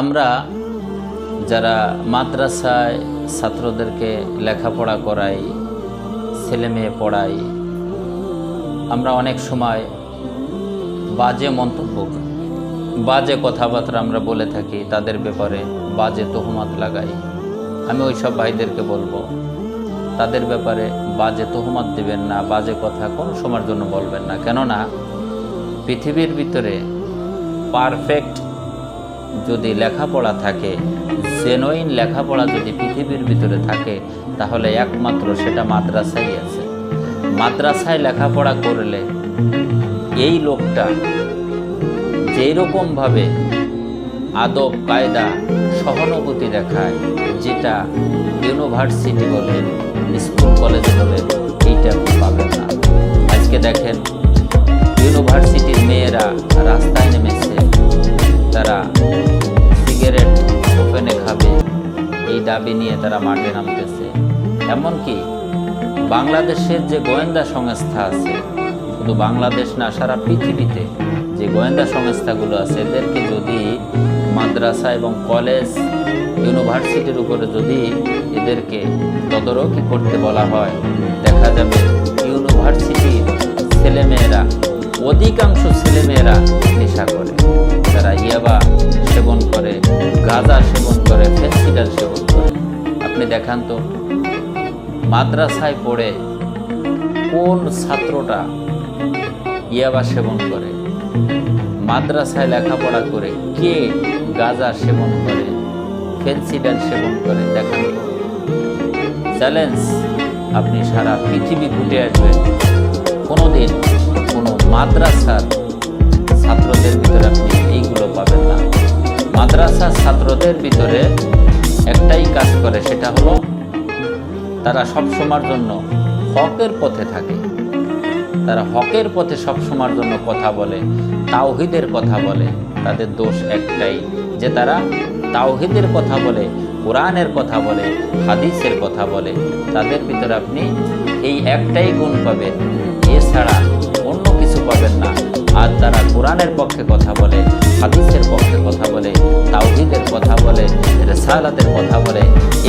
আমরা যারা মাদ্রাসায় ছাত্রদেরকে লেখাপড়া করাই, ছেলে মেয়ে পড়াই, আমরা অনেক সময় বাজে মন্তব্য বাজে কথাবার্তা আমরা বলে থাকি, তাদের ব্যাপারে বাজে তহমাত লাগাই। আমি ওই সব ভাইদেরকে বলব, তাদের ব্যাপারে বাজে তহমাত দিবেন না, বাজে কথা কোন সময়ের জন্য বলবেন না। কেননা, পৃথিবীর ভিতরে পারফেক্ট যদি লেখাপড়া থাকে জেনুইন লেখাপড়া যদি পৃথিবীর ভিতরে থাকে, তাহলে একমাত্র সেটা মাদ্রাসাই আছে। মাদ্রাসায় লেখাপড়া করলে এই লোকটা যেই রকমভাবে আদব, কায়দা, সহানুভূতি দেখায়, যেটা ইউনিভার্সিটি বলেন স্কুল, কলেজ বলেন এইটা পাবেন না। আজকে দেখেন, ইউনিভার্সিটির মেয়েরা দাবি নিয়ে তারা মাঠে নামতেছে। এমনকি বাংলাদেশের যে গোয়েন্দা সংস্থা আছে, শুধু বাংলাদেশ না, সারা পৃথিবীতে যে গোয়েন্দা সংস্থাগুলো আছে, এদেরকে যদি মাদ্রাসা এবং কলেজ, ইউনিভার্সিটির উপরে যদি এদেরকে তদারকি করতে বলা হয়, দেখা যাবে ইউনিভার্সিটির ছেলেমেয়েরা, অধিকাংশ ছেলেমেয়েরা নেশা করে। তারা ইয়াবা সেবন করে, গাঁজা সেবন করে ফেন্সিডাল সেবন করে। আপনি দেখান তো। মাদ্রাসায় পড়ে কোন ছাত্রটা ইয়াবা সেবন করে? মাদ্রাসায় লেখাপড়া করে কে গাজা সেবন করে? ফেন্সিডাল সেবন করে, দেখান চ্যালেঞ্জ, আপনি সারা পৃথিবী ঘুটে আসবেন। কোনোদিন কোনো মাদ্রাসার ছাত্রদের ভিতরে আপনি এইগুলো পাবেন না। মাদ্রাসার ছাত্রদের ভিতরে একটাই কাজ করে, সেটা হলো তারা সবসময়ের জন্য হকের পথে থাকে। তারা হকের পথে সবসময়ের জন্য কথা বলে, তাওহিদের কথা বলে। তাদের দোষ একটাই, যে তারা তাওহিদের কথা বলে, কোরআনের কথা বলে, হাদিসের কথা বলে। তাদের ভিতরে আপনি এই একটাই গুণ পাবেন। এছাড়া অন্য কিছু পাবেন না। আর তারা কোরআনের পক্ষে কথা বলে, হাদিসের পক্ষে রেসালাতের কথা বলে।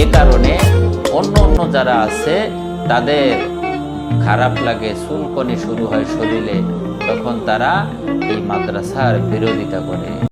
এ কারণে অন্য অন্য যারা আছে, তাদের খারাপ লাগে, চুলকনি শুরু হয় শরীরে, তখন তারা এই মাদ্রাসার বিরোধিতা করে।